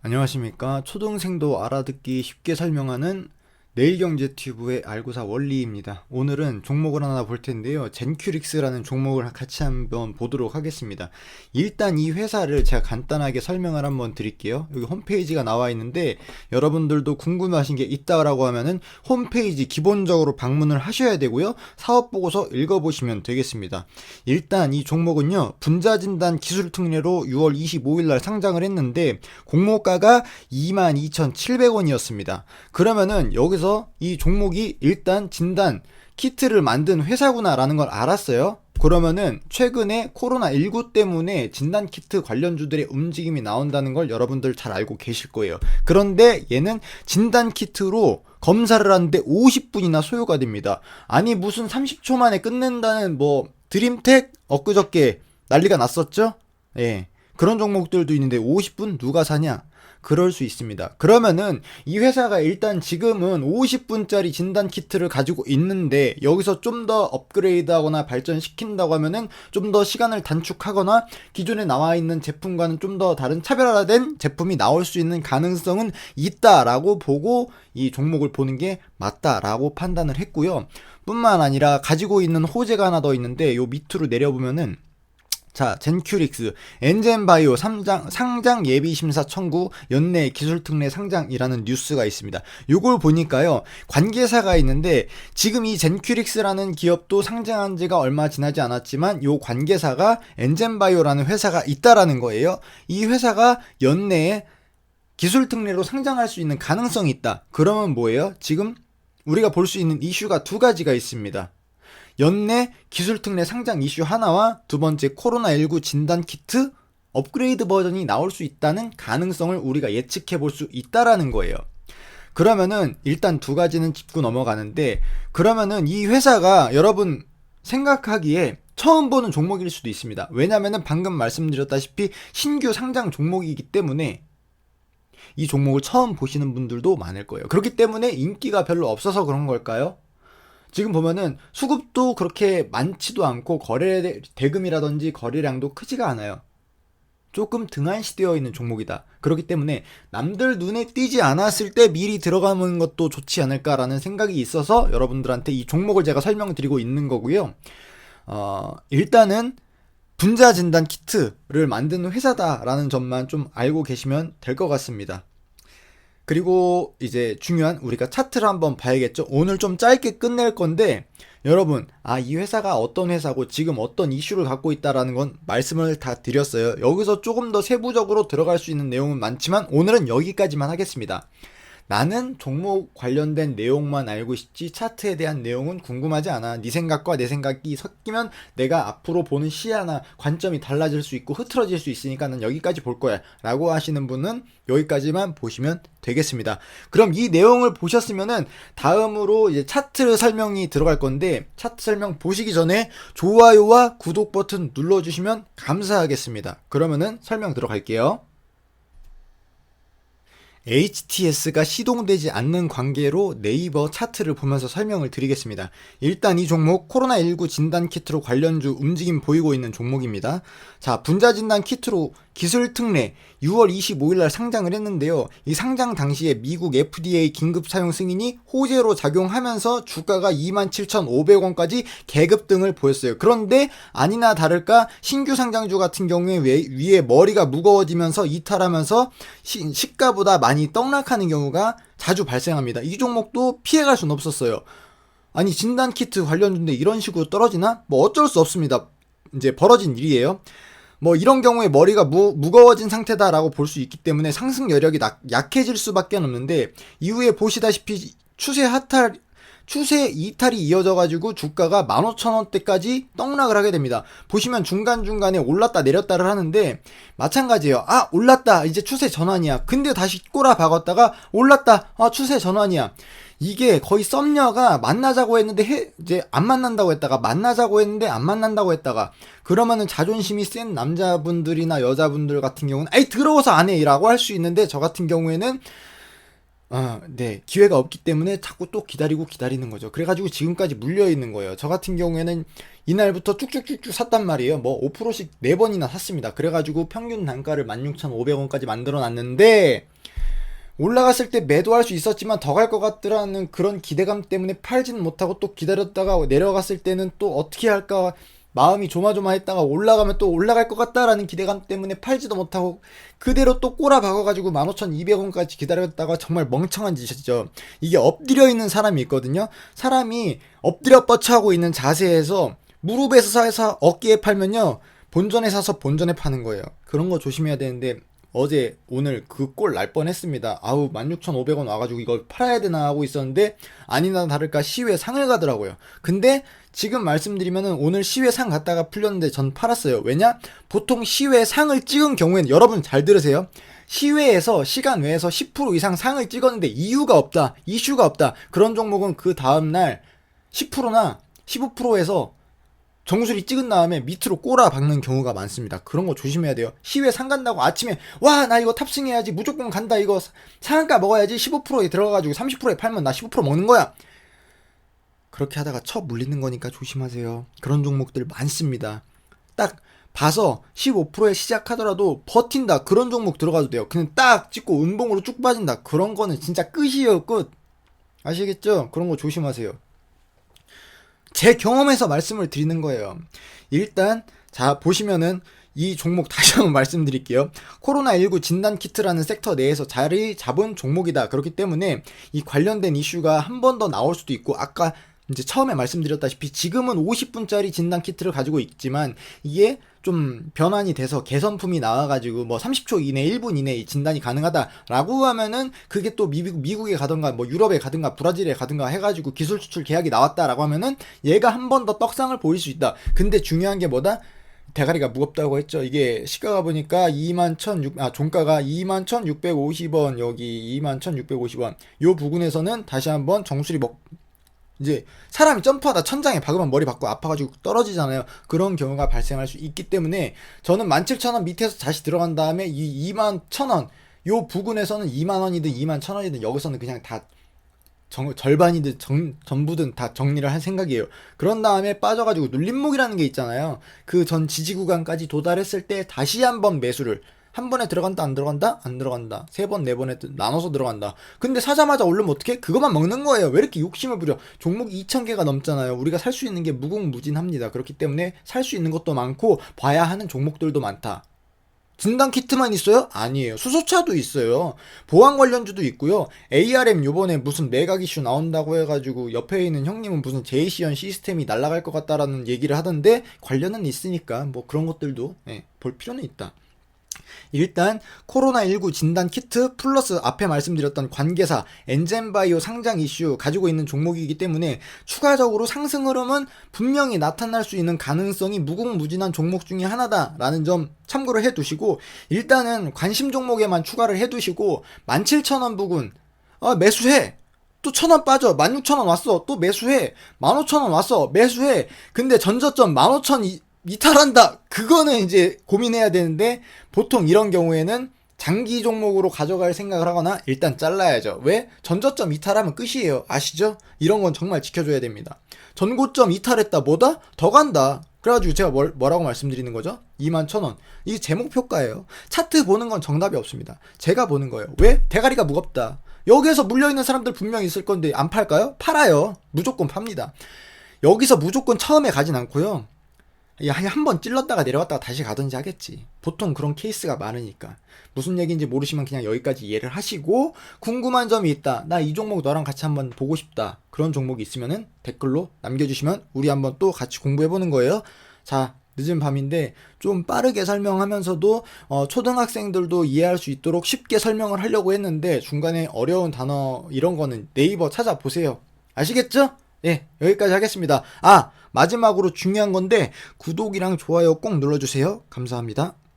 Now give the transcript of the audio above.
안녕하십니까. 초등생도 알아듣기 쉽게 설명하는 내일경제튜브의 알고사 원리입니다. 오늘은 종목을 하나 볼 텐데요. 젠큐릭스라는 종목을 같이 한번 보도록 하겠습니다. 일단 이 회사를 제가 간단하게 설명을 한번 드릴게요. 여기 홈페이지가 나와 있는데 여러분들도 궁금하신 게 있다라고 하면은 홈페이지 기본적으로 방문을 하셔야 되고요. 사업 보고서 읽어보시면 되겠습니다. 일단 이 종목은요. 분자진단 기술 특례로 6월 25일 날 상장을 했는데 공모가가 22,700원이었습니다. 그러면은 여기 서 이 종목이 일단 진단 키트를 만든 회사구나라는 걸 알았어요. 그러면은 최근에 코로나19 때문에 진단키트 관련주들의 움직임이 나온다는 걸 여러분들 잘 알고 계실 거예요. 그런데 얘는 진단키트로 검사를 하는데 50분이나 소요가 됩니다. 아니, 무슨 30초 만에 끝낸다는 뭐 드림텍 엊그저께 난리가 났었죠? 예. 그런 종목들도 있는데 50분 누가 사냐? 그럴 수 있습니다. 그러면은 이 회사가 일단 지금은 50분짜리 진단 키트를 가지고 있는데 여기서 좀 더 업그레이드 하거나 발전시킨다고 하면은 좀 더 시간을 단축하거나 기존에 나와 있는 제품과는 좀 더 다른 차별화된 제품이 나올 수 있는 가능성은 있다라고 보고 이 종목을 보는 게 맞다라고 판단을 했고요. 뿐만 아니라 가지고 있는 호재가 하나 더 있는데 요 밑으로 내려보면은 자, 젠큐릭스, 엔젠바이오 상장, 상장 예비 심사 청구 연내 기술 특례 상장이라는 뉴스가 있습니다. 요걸 보니까요, 관계사가 있는데, 지금 이 젠큐릭스라는 기업도 상장한 지가 얼마 지나지 않았지만, 요 관계사가 엔젠바이오라는 회사가 있다라는 거예요. 이 회사가 연내에 기술 특례로 상장할 수 있는 가능성이 있다. 그러면 뭐예요? 지금 우리가 볼 수 있는 이슈가 두 가지가 있습니다. 연내 기술특례 상장 이슈 하나와 두 번째 코로나19 진단 키트 업그레이드 버전이 나올 수 있다는 가능성을 우리가 예측해 볼 수 있다라는 거예요. 그러면은 일단 두 가지는 짚고 넘어가는데 그러면은 이 회사가 여러분 생각하기에 처음 보는 종목일 수도 있습니다. 왜냐면은 방금 말씀드렸다시피 신규 상장 종목이기 때문에 이 종목을 처음 보시는 분들도 많을 거예요. 그렇기 때문에 인기가 별로 없어서 그런 걸까요? 지금 보면은 수급도 그렇게 많지도 않고 거래 대금이라든지 거래량도 크지가 않아요. 조금 등한시되어 있는 종목이다. 그렇기 때문에 남들 눈에 띄지 않았을 때 미리 들어가는 것도 좋지 않을까라는 생각이 있어서 여러분들한테 이 종목을 제가 설명드리고 있는 거고요. 어, 일단은 분자 진단 키트를 만드는 회사다라는 점만 좀 알고 계시면 될 것 같습니다. 그리고 이제 중요한 우리가 차트를 한번 봐야겠죠. 오늘 좀 짧게 끝낼 건데 여러분, 아, 이 회사가 어떤 회사고 지금 어떤 이슈를 갖고 있다라는 건 말씀을 다 드렸어요. 여기서 조금 더 세부적으로 들어갈 수 있는 내용은 많지만 오늘은 여기까지만 하겠습니다. 나는 종목 관련된 내용만 알고 싶지 차트에 대한 내용은 궁금하지 않아. 네 생각과 내 생각이 섞이면 내가 앞으로 보는 시야나 관점이 달라질 수 있고 흐트러질 수 있으니까 는 여기까지 볼 거야. 라고 하시는 분은 여기까지만 보시면 되겠습니다. 그럼 이 내용을 보셨으면은 다음으로 이제 차트 설명이 들어갈 건데 차트 설명 보시기 전에 좋아요와 구독 버튼 눌러주시면 감사하겠습니다. 그러면은 설명 들어갈게요. HTS가 시동되지 않는 관계로 네이버 차트를 보면서 설명을 드리겠습니다. 일단 이 종목 코로나19 진단 키트로 관련주 움직임 보이고 있는 종목입니다. 자, 분자 진단 키트로 기술 특례 6월 25일 날 상장을 했는데요. 이 상장 당시에 미국 FDA 긴급 사용 승인이 호재로 작용하면서 주가가 27,500원까지 계급 등을 보였어요. 그런데 아니나 다를까 신규 상장주 같은 경우에 위에 머리가 무거워지면서 이탈하면서 시, 시가보다 많이 떡락하는 경우가 자주 발생합니다. 이 종목도 피해갈 수는 없었어요. 아니 진단 키트 관련주인데 이런 식으로 떨어지나? 뭐 어쩔 수 없습니다. 이제 벌어진 일이에요. 뭐 이런 경우에 머리가 무, 무거워진 상태다라고 볼 수 있기 때문에 상승 여력이 낙, 약해질 수밖에 없는데 이후에 보시다시피 추세 하탈 추세 이탈이 이어져 가지고 주가가 15,000원대까지 떡락을 하게 됩니다. 보시면 중간중간에 올랐다 내렸다를 하는데 마찬가지예요. 아, 올랐다. 이제 추세 전환이야. 근데 다시 꼬라 박았다가 올랐다. 아, 추세 전환이야. 이게 거의 썸녀가 만나자고 했는데 해, 이제 안 만난다고 했다가 만나자고 했는데 안 만난다고 했다가 그러면은 자존심이 센 남자분들이나 여자분들 같은 경우는 아이 들어와서 안 해라고 할 수 있는데 저 같은 경우에는 아, 네. 기회가 없기 때문에 자꾸 또 기다리고 기다리는 거죠. 그래가지고 지금까지 물려 있는 거예요. 저 같은 경우에는 이날부터 쭉쭉쭉쭉 샀단 말이에요. 뭐 5%씩 4번이나 샀습니다. 그래가지고 평균 단가를 16,500원까지 만들어 놨는데, 올라갔을 때 매도할 수 있었지만 더 갈 것 같더라는 그런 기대감 때문에 팔지는 못하고 또 기다렸다가 내려갔을 때는 또 어떻게 할까 마음이 조마조마했다가 올라가면 또 올라갈 것 같다라는 기대감 때문에 팔지도 못하고 그대로 또 꼬라 박아가지고 15,200원까지 기다렸다가 정말 멍청한 짓이죠. 이게 엎드려 있는 사람이 있거든요. 사람이 엎드려 뻗쳐하고 있는 자세에서 무릎에서 사서 어깨에 팔면요. 본전에 사서 본전에 파는 거예요. 그런 거 조심해야 되는데 어제 오늘 그 꼴 날 뻔했습니다. 아우 16,500원 와가지고 이걸 팔아야 되나 하고 있었는데 아니나 다를까 시외 상을 가더라고요. 근데 지금 말씀드리면은 오늘 시외 상 갔다가 풀렸는데 전 팔았어요. 왜냐? 보통 시외 상을 찍은 경우에는 여러분 잘 들으세요. 시외에서 시간 외에서 10% 이상 상을 찍었는데 이유가 없다, 이슈가 없다. 그런 종목은 그 다음 날 10%나 15%에서 정수리 찍은 다음에 밑으로 꼬라 박는 경우가 많습니다. 그런 거 조심해야 돼요. 시외 상 간다고 아침에 와 나 이거 탑승해야지 무조건 간다 이거 상한가 먹어야지 15%에 들어가가지고 30%에 팔면 나 15% 먹는 거야. 그렇게 하다가 쳐 물리는 거니까 조심하세요. 그런 종목들 많습니다. 딱 봐서 15%에 시작하더라도 버틴다 그런 종목 들어가도 돼요. 그냥 딱 찍고 은봉으로 쭉 빠진다 그런 거는 진짜 끝이에요 끝. 아시겠죠? 그런 거 조심하세요. 제 경험에서 말씀을 드리는 거예요. 일단 자 보시면은 이 종목 다시 한번 말씀드릴게요. 코로나19 진단 키트라는 섹터 내에서 자리 잡은 종목이다. 그렇기 때문에 이 관련된 이슈가 한 번 더 나올 수도 있고 아까 이제 처음에 말씀드렸다시피 지금은 50분짜리 진단 키트를 가지고 있지만 이게 좀 변환이 돼서 개선품이 나와가지고 뭐 30초 이내, 1분 이내 진단이 가능하다라고 하면은 그게 또 미국, 미국에 가든가 뭐 유럽에 가든가 브라질에 가든가 해가지고 기술 수출 계약이 나왔다라고 하면은 얘가 한 번 더 떡상을 보일 수 있다. 근데 중요한 게 뭐다? 대가리가 무겁다고 했죠. 이게 시가가 보니까 2만 1,600, 아, 종가가 2만 1,650원, 여기 2만 1,650원. 요 부분에서는 다시 한번 정수리 먹, 이제 사람이 점프하다 천장에 박으면 머리 받고 아파가지고 떨어지잖아요. 그런 경우가 발생할 수 있기 때문에 저는 17,000원 밑에서 다시 들어간 다음에 이 21,000원, 요 부근에서는 2만 원이든 21,000원이든 여기서는 그냥 다 정, 절반이든 정, 전부든 다 정리를 할 생각이에요. 그런 다음에 빠져가지고 눌림목이라는 게 있잖아요. 그 전 지지 구간까지 도달했을 때 다시 한번 매수를 한 번에 들어간다 안 들어간다 안 들어간다 세 번 네 번에 나눠서 들어간다 근데 사자마자 올르면 어떻게 그것만 먹는 거예요 왜 이렇게 욕심을 부려 종목이 2,000개가 넘잖아요 우리가 살 수 있는 게 무궁무진합니다 그렇기 때문에 살 수 있는 것도 많고 봐야 하는 종목들도 많다 진단 키트만 있어요? 아니에요. 수소차도 있어요. 보안 관련주도 있고요. ARM 요번에 무슨 매각 이슈 나온다고 해가지고 옆에 있는 형님은 무슨 제이시언 시스템이 날아갈 것 같다라는 얘기를 하던데 관련은 있으니까 뭐 그런 것들도 네, 볼 필요는 있다. 일단 코로나19 진단 키트 플러스 앞에 말씀드렸던 관계사 엔젠바이오 상장 이슈 가지고 있는 종목이기 때문에 추가적으로 상승 흐름은 분명히 나타날 수 있는 가능성이 무궁무진한 종목 중에 하나다라는 점 참고를 해 두시고 일단은 관심 종목에만 추가를 해 두시고 17,000원 부근 아, 매수해. 또 천 원 빠져. 만 육천 원 왔어. 또 매수해. 만 오천 원 왔어. 매수해. 근데 전저점 만 오천 이탈한다. 그거는 이제 고민해야 되는데 보통 이런 경우에는 장기 종목으로 가져갈 생각을 하거나 일단 잘라야죠. 왜? 전저점 이탈하면 끝이에요. 아시죠? 이런 건 정말 지켜줘야 됩니다. 전고점 이탈했다. 뭐다? 더 간다. 그래가지고 제가 뭘, 뭐라고 말씀드리는 거죠? 2만 천 원. 이게 제 목표가예요. 차트 보는 건 정답이 없습니다. 제가 보는 거예요. 왜? 대가리가 무겁다. 여기에서 물려있는 사람들 분명히 있을 건데 안 팔까요? 팔아요. 무조건 팝니다. 여기서 무조건 처음에 가진 않고요. 한 번 찔렀다가 내려왔다가 다시 가든지 하겠지. 보통 그런 케이스가 많으니까. 무슨 얘기인지 모르시면 그냥 여기까지 이해를 하시고, 궁금한 점이 있다. 나 이 종목 너랑 같이 한번 보고 싶다. 그런 종목이 있으면은 댓글로 남겨주시면 우리 한번 또 같이 공부해보는 거예요. 자, 늦은 밤인데 좀 빠르게 설명하면서도 어, 초등학생들도 이해할 수 있도록 쉽게 설명을 하려고 했는데 중간에 어려운 단어 이런 거는 네이버 찾아보세요. 아시겠죠? 예, 여기까지 하겠습니다. 아, 마지막으로 중요한 건데 구독이랑 좋아요 꼭 눌러주세요. 감사합니다.